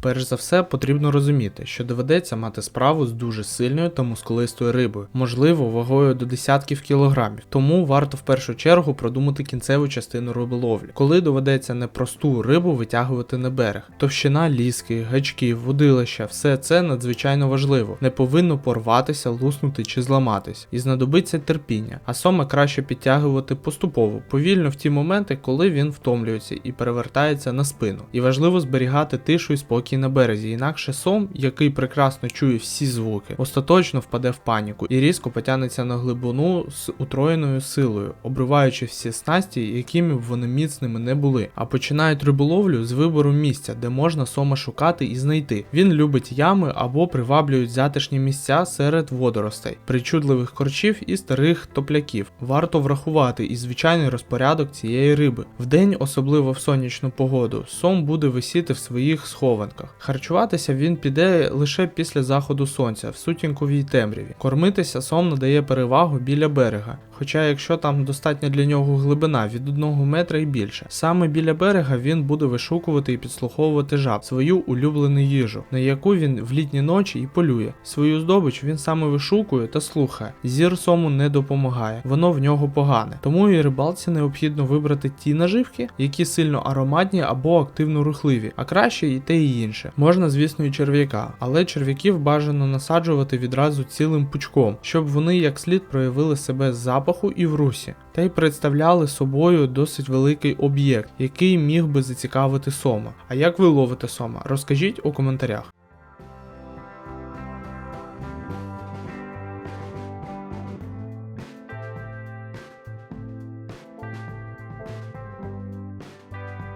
Перш за все, потрібно розуміти, що доведеться мати справу з дуже сильною та мускулистою рибою, можливо, вагою до десятків кілограмів. Тому варто в першу чергу продумати кінцеву частину риболовлі, коли доведеться не просту рибу витягувати на берег. Товщина ліски, гачків, водилища, все це надзвичайно важливо. Не повинно порватися, луснути чи зламатись, і знадобиться терпіння. А сома краще підтягувати поступово, повільно в ті моменти, коли він втомлюється і перевертається на спину. І важливо зберігати тишу і спокій на березі, інакше сом, який прекрасно чує всі звуки, остаточно впаде в паніку і різко потягнеться на глибину з утроєною силою, обриваючи всі снасті, якими б вони міцними не були. А починають риболовлю з вибору місця, де можна сома шукати і знайти. Він любить ями або приваблюють затишні місця серед водоростей, причудливих корчів і старих топляків. Варто врахувати і звичайний розпорядок цієї риби. Вдень, особливо в сонячну погоду, сом буде висіти в своїх схованках. Харчуватися він піде лише після заходу сонця в сутінковій темряві. Кормитися сом надає перевагу біля берега. Хоча, якщо там достатня для нього глибина від 1 метра і більше, саме біля берега він буде вишукувати і підслуховувати жаб, свою улюблену їжу, на яку він в літні ночі і полює. Свою здобич він саме вишукує та слухає. Зір сому не допомагає, воно в нього погане. Тому і рибалці необхідно вибрати ті наживки, які сильно ароматні або активно рухливі, а краще і те і інше. Можна, звісно, і черв'яка, але черв'яків бажано насаджувати відразу цілим пучком, щоб вони як слід проявили себе з запаху і в русі, та й представляли собою досить великий об'єкт, який міг би зацікавити сома. А як ви ловите сома? Розкажіть у коментарях.